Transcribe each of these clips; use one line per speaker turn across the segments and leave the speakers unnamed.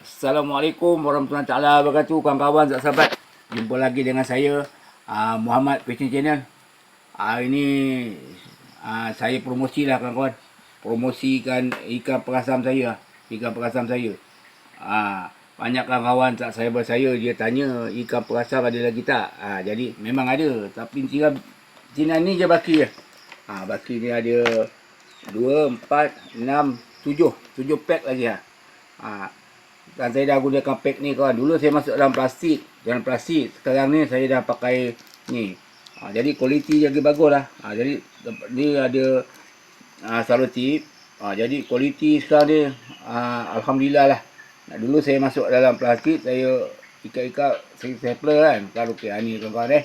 Assalamualaikum warahmatullahi taala wabarakatuh kawan-kawan sahabat. Jumpa lagi dengan saya uh, Muhammad Fashion Channel. Hari ini uh, saya promosi lah kawan-kawan. Promosikan ikan perasam saya. Ikan perasam saya. Uh, banyak kawan-kawan tak saya saya dia tanya ikan perasam ada lagi tak. Jadi memang ada tapi tinggal Cina ni je baki je. Ha, baki ni ada 2, 4, 6, 7. 7 pack lagi ha. Dan saya dah gunakan pack ni kawan. Dulu saya masuk dalam plastik. Dalam plastik. Sekarang ni saya dah pakai ni. Ha, jadi kualiti dia lagi bagus lah. Ha, jadi ni ada ha, salotip. Ha, jadi kualiti sekarang ni ha, Alhamdulillah lah. Nah, dulu saya masuk dalam plastik. Saya ikat-ikat saya stapler kan. Kalau okay, ni kawan-kawan eh.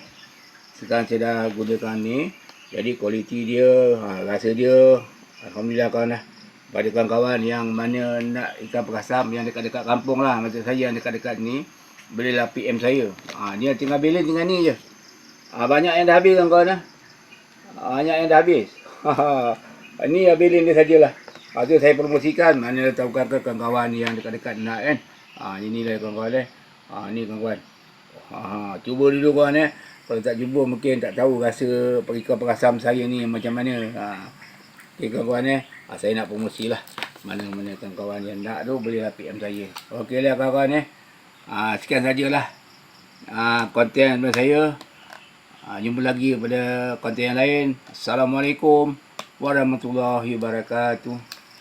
Sekarang saya dah gunakan ni. Jadi kualiti dia, ha, rasa dia Alhamdulillah kawan lah. Pada kawan-kawan yang mana nak ikan perasam yang dekat-dekat kampung lah. Macam saya yang dekat-dekat ni. Belilah PM saya. Ha, dia tinggal balance dengan ni je. Ha, banyak yang dah habis kawan-kawan lah. Ha, banyak yang dah habis. ni ya balance dia sajalah. Lepas tu saya promosikan. Mana tahu kata kawan-kawan yang dekat-dekat nak kan. Ha, inilah kawan-kawan eh. Ha, ni kawan-kawan. Ha, cuba dulu kawan eh. Kalau tak jumpa mungkin tak tahu rasa perikan perasam saya ni macam mana. Ha. Okay kawan-kawan eh. Ha, saya nak promosi lah. Mana-mana kawan-kawan yang nak tu bolehlah PM saya. Okey lah kawan-kawan eh. Ha, sekian sajalah. Ha, konten daripada saya. Ha, jumpa lagi pada konten yang lain. Assalamualaikum warahmatullahi wabarakatuh.